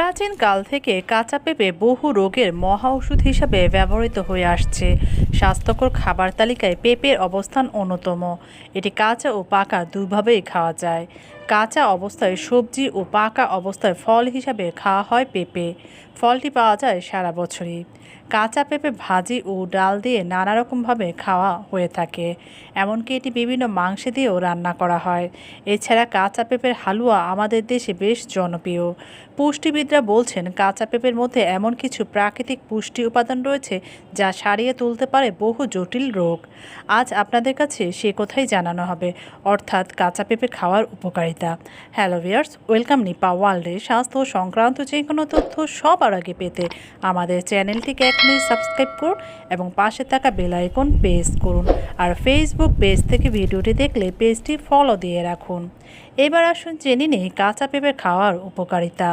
প্রাচীনকাল থেকে কাঁচা পেঁপে বহু রোগের মহা ওষুধ হিসাবে ব্যবহৃত হয়ে আসছে। স্বাস্থ্যকর খাবার তালিকায় পেঁপের অবস্থান অন্যতম। এটি কাঁচা ও পাকা দুভাবেই খাওয়া যায়। কাঁচা অবস্থায় সবজি ও পাকা অবস্থায় ফল হিসাবে খাওয়া হয় পেঁপে। ফলটি পাওয়া যায় সারা বছরই। কাঁচা পেঁপে ভাজি ও ডাল দিয়ে নানা রকমভাবে খাওয়া হয়ে থাকে। এমনকি এটি বিভিন্ন মাংসে দিয়েও রান্না করা হয়। এছাড়া কাঁচা পেঁপের হালুয়া আমাদের দেশে বেশ জনপ্রিয়। পুষ্টিবিদরা বলছেন, কাঁচা পেঁপের মধ্যে এমন কিছু প্রাকৃতিক পুষ্টি উপাদান রয়েছে যা সারিয়ে তুলতে পারে বহু জটিল রোগ। আজ আপনাদের কাছে সে কথাই জানানো হবে। অর্থাৎ কাঁচা পেঁপে খাওয়ার উপকারিতা। হ্যালো ভিয়ার্স ওয়েলকাম নিপা ওয়ার্ল্ডে স্বাস্থ্য সংক্রান্ত যে কোনো তথ্য সবার আগে পেতে আমাদের চ্যানেলটিকে এখনই সাবস্ক্রাইব করুন এবং পাশে থাকা বেল আইকন প্রেস করুন। আর ফেসবুক পেজ থেকে ভিডিওটি দেখলে পেজটি ফলো দিয়ে রাখুন। এবার আসুন জেনে নিই কাঁচা পেঁপে খাওয়ার উপকারিতা।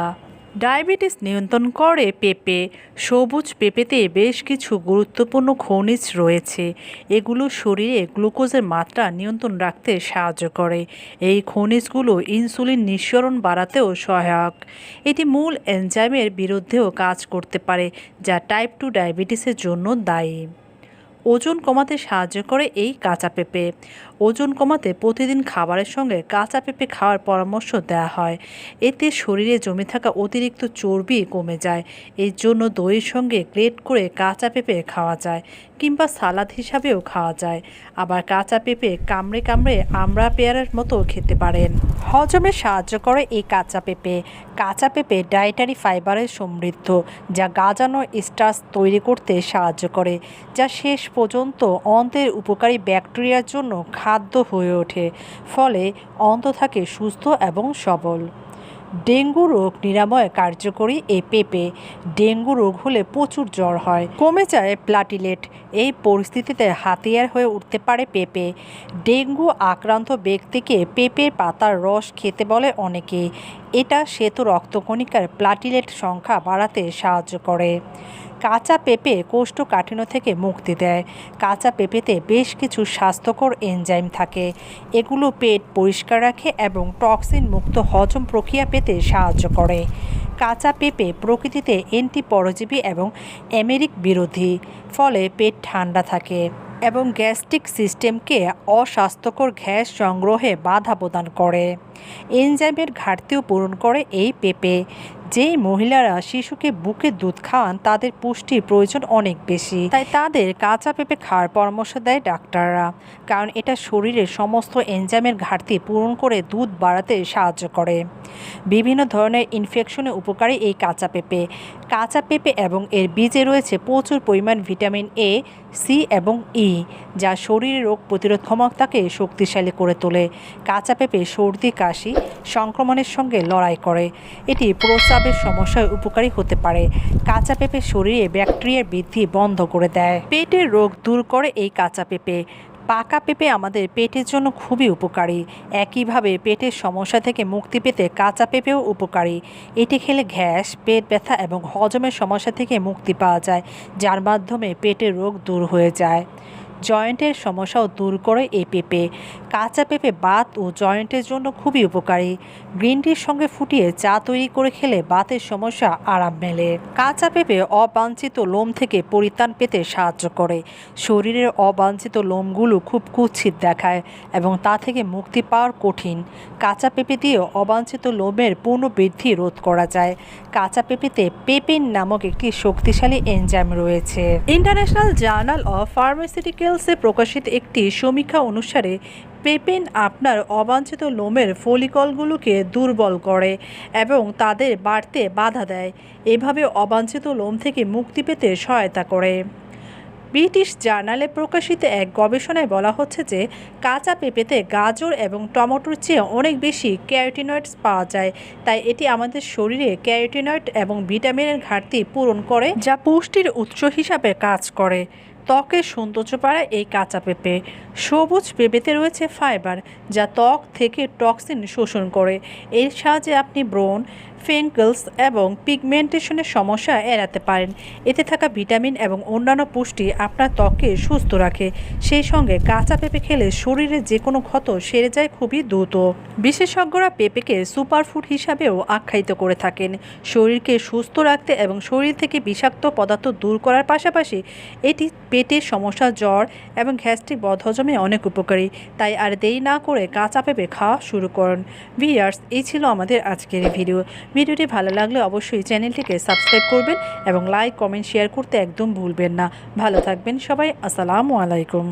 ডায়াবেটিস নিয়ন্ত্রণ করে পেঁপে। সবুজ পেঁপেতে বেশ কিছু গুরুত্বপূর্ণ খনিজ রয়েছে। এগুলো শরীরে গ্লুকোজের মাত্রা নিয়ন্ত্রণ রাখতে সাহায্য করে। এই খনিজগুলো ইনসুলিন নিঃসরণ বাড়াতেও সহায়ক। এটি মূল এনজাইমের বিরুদ্ধেও কাজ করতে পারে, যা টাইপ টু ডায়াবেটিসের জন্য দায়ী। ওজন কমাতে সাহায্য করে এই কাঁচা পেঁপে। ওজন কমাতে প্রতিদিন খাবারের সঙ্গে কাঁচা পেঁপে খাওয়ার পরামর্শ দেওয়া হয়। এতে শরীরে জমে থাকা অতিরিক্ত চর্বি কমে যায়। এর জন্য দইয়ের সঙ্গে গ্রেট করে কাঁচা পেঁপে খাওয়া যায় কিংবা সালাদ হিসাবেও খাওয়া যায়। আবার কাঁচা পেঁপে কামড়ে কামড়ে আমড়া পেয়ারার মতো খেতে পারেন। হজমে সাহায্য করে এই কাঁচা পেঁপে। কাঁচা পেঁপে ডায়েটারি ফাইবারে সমৃদ্ধ, যা গাজানো স্টার্চ তৈরি করতে সাহায্য করে, যা শেষ পর্যন্ত অন্তের উপকারী ব্যাকটেরিয়ার জন্য খাদ্য হয়ে ওঠে, ফলে অন্ত থাকে সুস্থ এবং সবল। ডেঙ্গু রোগ নিরাময়ে কার্যকরী এই পেঁপে। ডেঙ্গু রোগ হলে প্রচুর জ্বর হয়। কমে যায় প্লাটিলেট। এই পরিস্থিতিতে হাতিয়ার হয়ে উঠতে পারে পেঁপে। ডেঙ্গু আক্রান্ত ব্যক্তিকে পেঁপের পাতার রস খেতে বলে অনেকে। এটা শ্বেত রক্তকণিকার প্লাটিলেট সংখ্যা বাড়াতে সাহায্য করে। কাঁচা পেঁপে কোষ্ঠকাঠিন্য থেকে মুক্তি দেয়। কাঁচা পেঁপেতে বেশ কিছু স্বাস্থ্যকর এনজাইম থাকে। এগুলো পেট পরিষ্কার রাখে এবং টক্সিন মুক্ত হজম প্রক্রিয়া পেতে সাহায্য করে। কাঁচা পেঁপে প্রকৃতিতে অ্যান্টি পরজীবী এবং অ্যামেরিক বিরোধী, ফলে পেট ঠান্ডা থাকে এবং গ্যাস্ট্রিক সিস্টেমকে অস্বাস্থ্যকর গ্যাস সংগ্রহে বাধা প্রদান করে। এনজাইমের ঘাটতিও পূরণ করে এই পেঁপে। যেই মহিলারা শিশুকে বুকে দুধ খাওয়ান তাদের পুষ্টির প্রয়োজন অনেক বেশি। তাই তাদের কাঁচা পেঁপে খাওয়ার পরামর্শ দেয় ডাক্তাররা। কারণ এটা শরীরের সমস্ত এনজাইমের ঘাটতি পূরণ করে দুধ বাড়াতে সাহায্য করে। বিভিন্ন ধরনের ইনফেকশনে উপকারী এই কাঁচা পেঁপে। কাঁচা পেঁপে এবং এর বীজে রয়েছে প্রচুর পরিমাণ ভিটামিন এ, সি এবং ই, যা শরীরের রোগ প্রতিরোধ ক্ষমতাকে শক্তিশালী করে তোলে। কাঁচা পেঁপে সর্দি, কাশি, সংক্রমণের সঙ্গে লড়াই করে। এটি প্রস্রাবের সমস্যায় উপকারী হতে পারে। কাঁচা পেঁপে শরীরে ব্যাকটেরিয়ার বৃদ্ধি বন্ধ করে দেয়। পেটের রোগ দূর করে এই কাঁচা পেঁপে। পাকা পেঁপে আমাদের পেটের জন্য খুবই উপকারী। একইভাবে পেটের সমস্যা থেকে মুক্তি পেতে কাঁচা পেঁপেও উপকারী। এটি খেলে গ্যাস, পেট ব্যথা এবং হজমের সমস্যা থেকে মুক্তি পাওয়া যায়, যার মাধ্যমে পেটের রোগ দূর হয়ে যায়। জয়েন্টের সমস্যাও দূর করে এই পেঁপে। কাঁচা পেঁপে বাত ও জয়েন্টের জন্য খুবই উপকারী। গ্রিন টির সঙ্গে ফুটিয়ে চা তৈরি করে খেলে বাতের সমস্যা আরাম মেলে। কাঁচা পেঁপে অবাঞ্ছিত লোম থেকে পরিত্রাণ পেতে সাহায্য করে। শরীরের অবাঞ্ছিত লোমগুলো খুব কুৎসিত দেখায় এবং তা থেকে মুক্তি পাওয়ার কঠিন। কাঁচা পেঁপে দিয়ে অবাঞ্ছিত লোমের পুনর্বৃদ্ধি রোধ করা যায়। কাঁচা পেঁপেতে পেপিন নামক একটি শক্তিশালী এনজাইম রয়েছে। ইন্টারন্যাশনাল জার্নাল অফ ফার্মাসিউটিক্যালসে প্রকাশিত একটি সমীক্ষা অনুসারে পেপেন আপনার অবাঞ্ছিত লোমের ফলিকলগুলোকে দুর্বল করে এবং তাদের বাড়তে বাধা দেয়। এভাবে অবাঞ্ছিত লোম থেকে মুক্তি পেতে সহায়তা করে। ব্রিটিশ জার্নালে প্রকাশিত এক গবেষণায় বলা হচ্ছে যে, কাঁচা পেঁপেতে গাজর এবং টমেটোর চেয়ে অনেক বেশি ক্যারোটিনয়েডস পাওয়া যায়। তাই এটি আমাদের শরীরে ক্যারোটিনয়েড এবং ভিটামিনের ঘাটতি পূরণ করে, যা পুষ্টির উৎস হিসাবে কাজ করে। ত্বকের সৌন্দর্য বাড়ায় এই কাঁচা পেঁপে। সবুজ পেঁপেতে রয়েছে ফাইবার, যা ত্বক থেকে টক্সিন শোষণ করে। এর সাহায্যে আপনি ব্রণ ফেঙ্কলস এবং পিগমেন্টেশনের সমস্যা এড়াতে পারেন। এতে থাকা ভিটামিন এবং অন্যান্য পুষ্টি আপনার ত্বককে সুস্থ রাখে। সেই সঙ্গে কাঁচা পেঁপে খেলে শরীরে যে কোনো ক্ষত সেরে যায় খুবই দ্রুত। বিশেষজ্ঞরা পেঁপেকে সুপারফুড হিসাবেও আখ্যায়িত করে থাকেন। শরীরকে সুস্থ রাখতে এবং শরীর থেকে বিষাক্ত পদার্থ দূর করার পাশাপাশি এটি পেটের সমস্যা, জ্বর এবং গ্যাস্ট্রিক বদহজমে অনেক উপকারী। তাই আর দেরি না করে কাঁচা পেঁপে খাওয়া শুরু করুন। ভিয়ার্স এই ছিল আমাদের আজকের ভিডিও। ভিডিওটি ভালো লাগলে অবশ্যই চ্যানেলটিকে সাবস্ক্রাইব করবেন এবং লাইক, কমেন্ট, শেয়ার করতে একদম ভুলবেন না। ভালো থাকবেন সবাই। আসসালামু আলাইকুম।